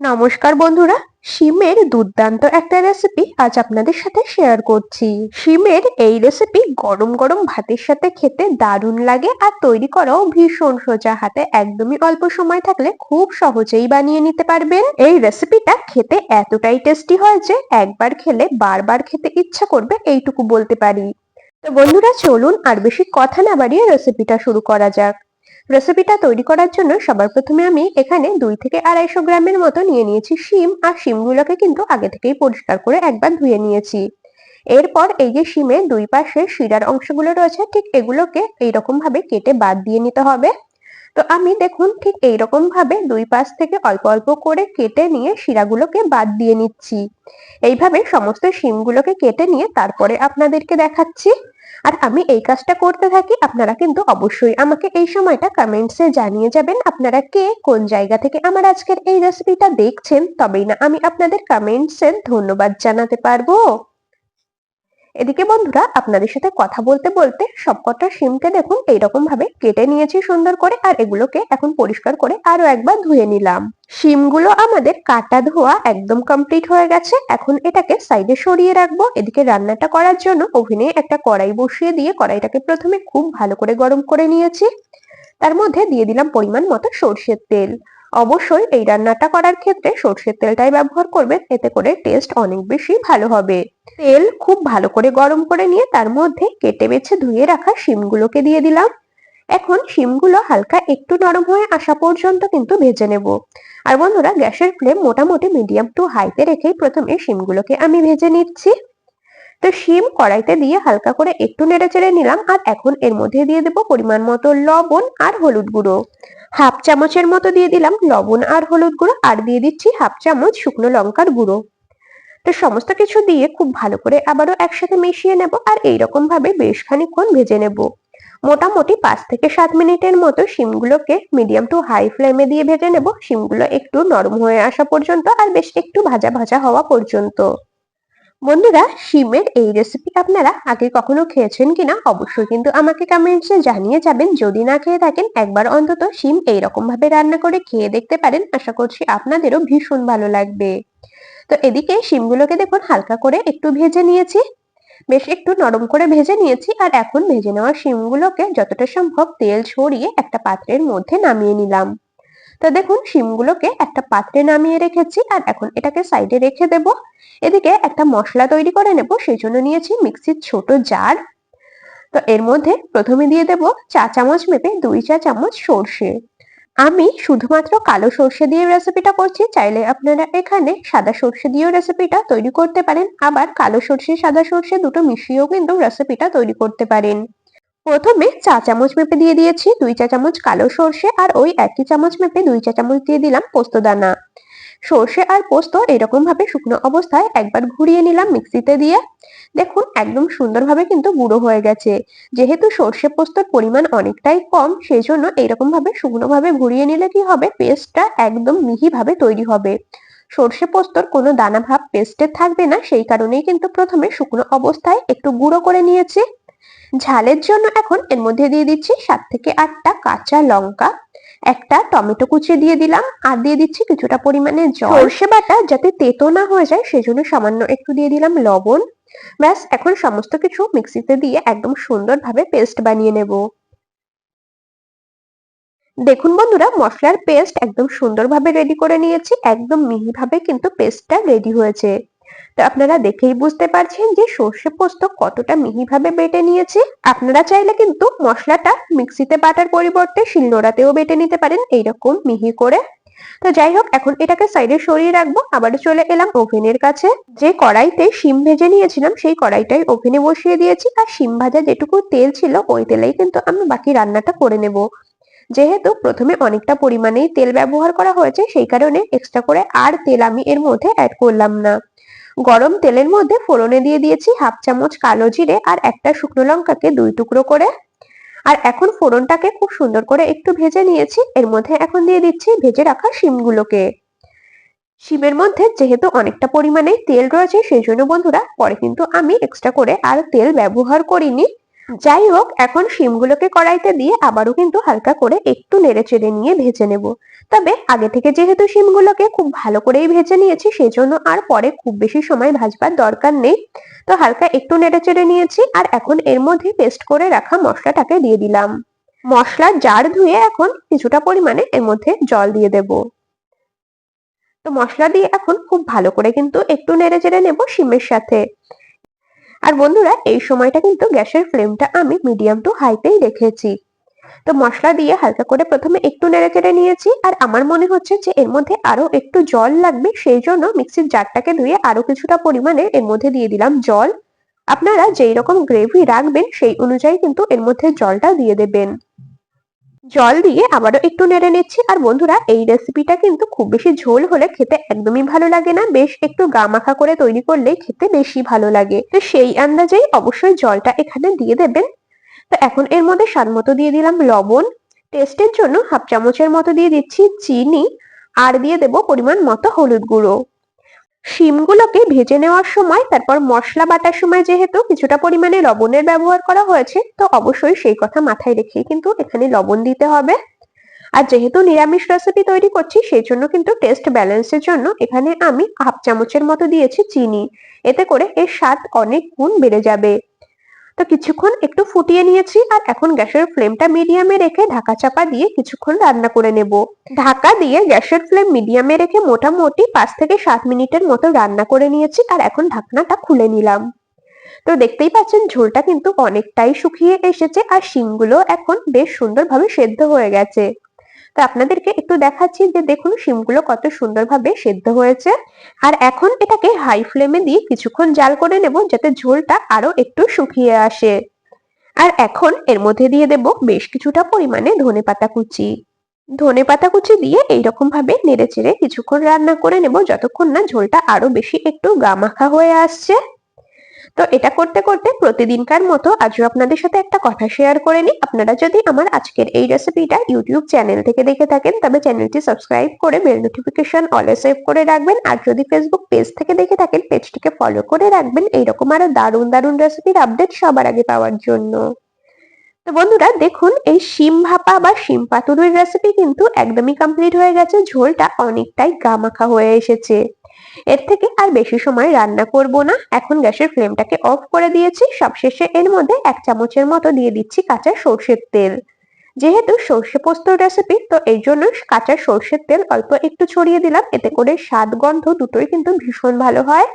নমস্কার বন্ধুরা, শিমের দুর্দান্ত একটা রেসিপি আজ আপনাদের সাথে শেয়ার করছি। শিমের এই রেসিপি গরম গরম ভাতের সাথে খেতে দারুণ লাগে আর তৈরি করাও ভীষণ সোজা হাতে। একদমই অল্প সময় থাকলে খুব সহজেই বানিয়ে নিতে পারবেন। এই রেসিপিটা খেতে এতটাই টেস্টি হয় যে একবার খেলে বারবার খেতে ইচ্ছা করবে এইটুকু বলতে পারি। তো বন্ধুরা, চলুন আর বেশি কথা না বাড়িয়ে রেসিপিটা শুরু করা যাক। রেসিপিটা তৈরি করার জন্য সবার প্রথমে আমি এখানে দুই থেকে আড়াইশো গ্রামের মতো নিয়ে নিয়েছি শিম, আর শিমগুলোকে কিন্তু আগে থেকেই পরিষ্কার করে একবার ধুয়ে নিয়েছি। এরপর এই যে শিমের দুই পাশে শিরার অংশগুলো রয়েছে, ঠিক এগুলোকে এইরকম ভাবে কেটে বাদ দিয়ে নিতে হবে। তো আমি দেখুন, ঠিক এইরকম ভাবে দুই পাশ থেকে অল্প অল্প করে কেটে নিয়ে শিরাগুলোকে বাদ দিয়ে নিচ্ছি। এইভাবে সমস্ত শিমগুলোকে কেটে নিয়ে তারপরে আপনাদেরকে দেখাচ্ছি। আর আমি এই কাজটা করতে থাকি, আপনারা কিন্তু অবশ্যই আমাকে এই সময়টা কমেন্টসে জানিয়ে যাবেন, আপনারা কে কোন জায়গা থেকে আমার আজকের এই রেসিপিটা দেখছেন, তবেই না আমি আপনাদের কমেন্টসে ধন্যবাদ জানাতে পারব। এদিকে বন্ধুরা, আপনাদের সাথে কথা বলতে বলতে সবকটা শিমকে দেখুন এইরকম ভাবে কেটে নিয়েছি সুন্দর করে, আর এগুলোকে এখন পরিষ্কার করে আরও একবার ধুয়ে নিলাম। শিমগুলো আমাদের কাটা ধোয়া একদম কমপ্লিট হয়ে গেছে। এখন এটাকে সাইডে সরিয়ে রাখব। এদিকে রান্নাটা করার জন্য ওভেনে একটা কড়াই বসিয়ে দিয়ে কড়াইটাকে প্রথমে খুব ভালো করে গরম করে নিয়েছি। তার মধ্যে দিয়ে দিলাম পরিমাণ মতো সর্ষের তেল। অবশ্যই এই রান্নাটা করার ক্ষেত্রে সর্ষের তেলটাই ব্যবহার করবেন, এতে করে টেস্ট অনেক বেশি ভালো হবে। তেল খুব ভালো করে গরম করে নিয়ে তার মধ্যে কেটে বেছে ধুয়ে রাখা শিমগুলোকে দিয়ে দিলাম। এখন শিমগুলো হালকা একটু নরম হয়ে আসা পর্যন্ত কিন্তু ভেজে নেব। আর বন্ধুরা, গ্যাসের ফ্লেম মোটামুটি মিডিয়াম টু হাইতে রেখেই প্রথমে শিমগুলোকে আমি ভেজে নিচ্ছি। তো শিম কড়াইতে দিয়ে হালকা করে একটু নেড়ে চেড়ে নিলাম আর এখন এর মধ্যে দিয়ে দেবো পরিমাণ মতো লবণ আর হলুদ গুঁড়ো। হাফ চামচের মতো দিয়ে দিলাম লবণ আর হলুদ গুঁড়ো আর দিয়ে দিচ্ছি হাফ চামচ শুকনো লঙ্কার গুঁড়ো। তো সমস্ত কিছু দিয়ে খুব ভালো করে আবারও একসাথে মিশিয়ে নেব আর এইরকম ভাবে বেশ খানিক্ষণ ভেজে নেব। মোটামুটি পাঁচ থেকে সাত মিনিটের মতো শিমগুলোকে মিডিয়াম টু হাই ফ্লেমে দিয়ে ভেজে নেব। শিমগুলো একটু নরম হয়ে আসা পর্যন্ত আর বেশ একটু ভাজা ভাজা হওয়া পর্যন্ত। বন্ধুরা, শিমের এই রেসিপি আপনারা আগে কখনো খেয়েছেন কিনা অবশ্যই কিন্তু আমাকে কমেন্টসে জানিয়ে যাবেন। যদি না খেয়ে থাকেন, একবার অন্তত শিম এইরকম ভাবে রান্না করে খেয়ে দেখতে পারেন। আশা করছি আপনাদেরও ভীষণ ভালো লাগবে। তো এদিকে শিমগুলোকে দেখুন, হালকা করে একটু ভেজে নিয়েছি। বেশ একটু নরম করে ভেজে নিয়েছি আর এখন ভেজে নেওয়া শিমগুলোকে যতটা সম্ভব তেল ছড়িয়ে একটা পাত্রের মধ্যে নামিয়ে নিলাম। তো দেখুন, শিমগুলোকে একটা পাত্রে নামিয়ে রেখেছি আর এখন এটাকে সাইডে রেখে দেব। এদিকে একটা মশলা তৈরি করে নেব, সেই জন্য নিয়েছি মিক্সির ছোট জার তো এর মধ্যে প্রথমে দিয়ে দেব চা চামচ মেপে দুই চা চামচ সর্ষে। আমি শুধুমাত্র কালো সর্ষে দিয়ে রেসিপিটা করছি, চাইলে আপনারা এখানে সাদা সর্ষে দিয়েও রেসিপিটা তৈরি করতে পারেন। আবার কালো সর্ষে, সাদা সর্ষে দুটো মিশিয়েও কিন্তু রেসিপিটা তৈরি করতে পারেন। প্রথমে চা চামচ মেপে দিয়ে দিয়েছি, দুই চা চামচ কালো সর্ষে আর ওই একই চামচ মেপে দুই চা চামচ দিয়ে দিলাম পোস্ত দানা। সর্ষে আর পোস্ত এরকম ভাবে শুকনো অবস্থায় একবার ঘুরিয়ে নিলাম মিক্সিতে দিয়ে। দেখুন, একদম সুন্দরভাবে কিন্তু গুঁড়ো হয়ে গেছে। যেহেতু সর্ষে পোস্তর পরিমাণ অনেকটাই কম সেই জন্য এইরকম ভাবে শুকনো ভাবে ঘুরিয়ে নিলে কি হবে? পেস্টটা একদম মিহি ভাবে তৈরি হবে। সর্ষে পোস্তর কোনো দানা ভাব পেস্টে থাকবে না, সেই কারণেই কিন্তু প্রথমে শুকনো অবস্থায় একটু গুঁড়ো করে নিয়েছি। ঝালের জন্য এখন এর মধ্যে দিয়ে দিচ্ছি সাত থেকে আটটা কাঁচা লঙ্কা, একটা টমেটো কুচি দিয়ে দিলাম, আর দিয়ে দিচ্ছি কিছুটা পরিমাণে জল। সর্ষে বাটা যাতে তেতো না হয়ে যায়, সেজন্য সামান্য একটু দিয়ে দিলাম লবণ। ব্যাস, এখন সমস্ত কিছু মিক্সিতে দিয়ে একদম সুন্দরভাবে পেস্ট বানিয়ে নেব। দেখুন বন্ধুরা, মশলার পেস্ট একদম সুন্দরভাবে রেডি করে নিয়েছি, একদম মিহিভাবে কিন্তু পেস্টটা রেডি হয়েছে। তো আপনারা দেখেই বুঝতে পারছেন যে সর্ষে পোস্ত কতটা মিহিভাবে বেটে নিয়েছি। আপনারা চাইলে কিন্তু মশলাটা মিক্সিতে বাটার পরিবর্তে শিলনোড়াতেও বেটে নিতে পারেন এইরকম মিহি করে। তো যাই হোক, এখন এটাকে সাইডে সরিয়ে রাখব। আবার চলে এলাম ওভেনের কাছে। যে কড়াইতে শিম ভেজে নিয়েছিলাম, সেই কড়াইটাই ওভেনে বসিয়ে দিয়েছি। আর শিম ভাজা যেটুকু তেল ছিল, ওই তেলেই কিন্তু আমি বাকি রান্নাটা করে নেব। যেহেতু প্রথমে অনেকটা পরিমাণেই তেল ব্যবহার করা হয়েছে, সেই কারণে এক্সট্রা করে আর তেল আমি এর মধ্যে অ্যাড করলাম না। গরম তেলের মধ্যে ফোড়নে দিয়ে দিয়েছি হাফ চামচ কালো জিরে আর একটা শুকনো লঙ্কাকে দুই টুকরো করে। আর এখন ফোড়নটাকে খুব সুন্দর করে একটু ভেজে নিয়েছি। এর মধ্যে এখন দিয়ে দিচ্ছি ভেজে রাখা শিমগুলোকে। শিমের মধ্যে যেহেতু অনেকটা পরিমাণে তেল রয়েছে, সেই জন্য বন্ধুরা, পরে কিন্তু আমি এক্সট্রা করে আর তেল ব্যবহার করিনি। যাই হোক এখন শিমগুলোকে কড়াইতে দিয়ে আবারও কিন্তু হালকা করে একটু নেড়ে চেড়ে নিয়ে ভেজে নেব। তবে আগে থেকে যেহেতু শিমগুলোকে খুব ভালো করেই ভেজে নিয়েছি সেই জন্য আর পরে খুব বেশি সময় ভাজবার দরকার নেই। তো হালকা একটু নেড়ে চেড়ে নিয়েছি আর এখন এর মধ্যে পেস্ট করে রাখা মশলাটাকে দিয়ে দিলাম। মশলা জার ধুয়ে এখন কিছুটা পরিমাণে এর মধ্যে জল দিয়ে দেব। তো মশলা দিয়ে এখন খুব ভালো করে কিন্তু একটু নেড়ে চেড়ে নেব শিমের সাথে। আর বন্ধুরা, এই সময়টা কিন্তু গ্যাসের ফ্লেমটা আমি মিডিয়াম টু হাইতেই রেখেছি। তো মশলা দিয়ে হালকা করে প্রথমে একটু নেড়ে চেড়ে নিয়েছি আর আমার মনে হচ্ছে যে এর মধ্যে আরও একটু জল লাগবে, সেই জন্য মিক্সির জারটাকে ধুয়ে আরও কিছুটা পরিমাণে এর মধ্যে দিয়ে দিলাম জল। আপনারা যেই রকম গ্রেভি রাখবেন, সেই অনুযায়ী কিন্তু এর মধ্যে জলটা দিয়ে দেবেন। জল দিয়ে আবারও একটু নেড়ে নিচ্ছি। আর বন্ধুরা, এই রেসিপিটা কিন্তু খুব বেশি ঝোল হলে খেতে একদমই ভালো লাগে না। বেশ একটু গা মাখা করে তৈরি করলেই খেতে বেশি ভালো লাগে। তো সেই আন্দাজেই অবশ্যই জলটা এখানে দিয়ে দেবেন। তো এখন এর মধ্যে স্বাদ মতো দিয়ে দিলাম লবণ। টেস্টের জন্য হাফ চামচের মতো দিয়ে দিচ্ছি চিনি। আর দিয়ে দেব পরিমাণ মতো হলুদ গুঁড়ো। শিমগুলোকে ভেজে নেওয়ার সময়, তারপর মশলা বাটার সময় যেহেতু কিছুটা পরিমাণে লবণের ব্যবহার করা হয়েছে, তো অবশ্যই সেই কথা মাথায় রেখেই কিন্তু এখানে লবণ দিতে হবে। আর যেহেতু নিরামিষ রেসিপি তৈরি করছি, সেই জন্য কিন্তু টেস্ট ব্যালেন্সের জন্য এখানে আমি হাফ চামচের মতো দিয়েছি চিনি। এতে করে এর স্বাদ অনেক গুণ বেড়ে যাবে। তো কিছুক্ষণ একটু ফুটিয়ে নিয়েছি আর এখন গ্যাসের ফ্লেমটা মিডিয়ামে রেখে ঢাকা চাপা দিয়ে কিছুক্ষণ রান্না করে নেব। ঢাকা দিয়ে গ্যাসের ফ্লেম মিডিয়ামে রেখে মোটামুটি পাঁচ থেকে সাত মিনিটের মতো রান্না করে নিয়েছি আর এখন ঢাকনাটা খুলে নিলাম। তো দেখতেই পাচ্ছেন ঝোলটা কিন্তু অনেকটাই শুকিয়ে এসেছে আর শিমগুলো এখন বেশ সুন্দরভাবে সেদ্ধ হয়ে গেছে। তো আপনাদেরকে একটু দেখাচ্ছি যে দেখুন শিমগুলো কত সুন্দরভাবে সেদ্ধ হয়েছে। আর এখন এটাকে হাই ফ্লেমে দিয়ে কিছুক্ষণ জাল করে নেব যাতে ঝোলটা আরও একটু শুকিয়ে আসে। আর এখন এর মধ্যে দিয়ে দেব বেশ কিছুটা পরিমাণে ধনে পাতা কুচি। ধনে পাতা কুচি দিয়ে এইরকম ভাবে নেড়ে চেড়ে কিছুক্ষণ রান্না করে নেব যতক্ষণ না ঝোলটা আরও বেশি একটু গামাখা হয়ে আসছে। তো এটা করতে করতে প্রতিদিনকার মতো আজও আপনাদের সাথে একটা কথা শেয়ার করে নিই। আপনারা যদি আমার আজকের এই রেসিপিটা ইউটিউব চ্যানেল থেকে দেখে থাকেন, তবে চ্যানেলটি সাবস্ক্রাইব করে বেল নোটিফিকেশন অলে সেভ করে রাখবেন। আর যদি ফেসবুক পেজ থেকে দেখে থাকেন পেজটিকে ফলো করে রাখবেন। এইরকম আরও দারুণ দারুণ রেসিপির আপডেট সবার আগে পাওয়ার জন্য। তো বন্ধুরা, দেখুন, এই শিম ভাপা বা শিম পাতুরির রেসিপি কিন্তু একদমই কমপ্লিট হয়ে গেছে। ঝোলটা অনেকটাই গামাখা হয়ে এসেছে। এর থেকে আর বেশি সময় রান্না করব না। এখন গ্যাসের ফ্লেমটাকে অফ করে দিয়েছি। সবশেষে এর মধ্যে এক চামচের মতো দিয়ে দিচ্ছি কাঁচা সর্ষের তেল। যেহেতু সর্ষে পোস্ত রেসিপি তো এই জন্য কাঁচা সর্ষের তেল অল্প একটু ছড়িয়ে দিলাম। এতে করে স্বাদ গন্ধ দুটোই কিন্তু ভীষণ ভালো হয়।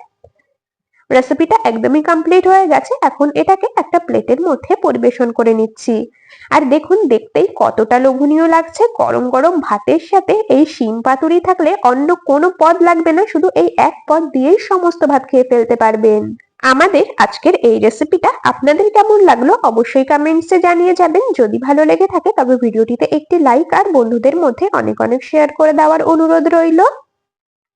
রেসিপিটা একদমই কমপ্লিট হয়ে গেছে। এখন এটাকে একটা প্লেটের মধ্যে পরিবেশন করে নিচ্ছি। আর দেখুন, দেখতেই কতটা লোভনীয় লাগছে। গরম গরম ভাতের সাথে এই শিম পাতুরি থাকলে অন্য কোনো পদ লাগবে না, শুধু এই এক পদ দিয়েই সমস্ত ভাত খেয়ে ফেলতে পারবেন। আমাদের আজকের এই রেসিপিটা আপনাদের কেমন লাগল অবশ্যই কমেন্টসে জানিয়ে যাবেন। যদি ভালো লেগে থাকে, তবে ভিডিওটিতে একটি লাইক আর বন্ধুদের মধ্যে অনেক অনেক শেয়ার করে দেওয়ার অনুরোধ রইল।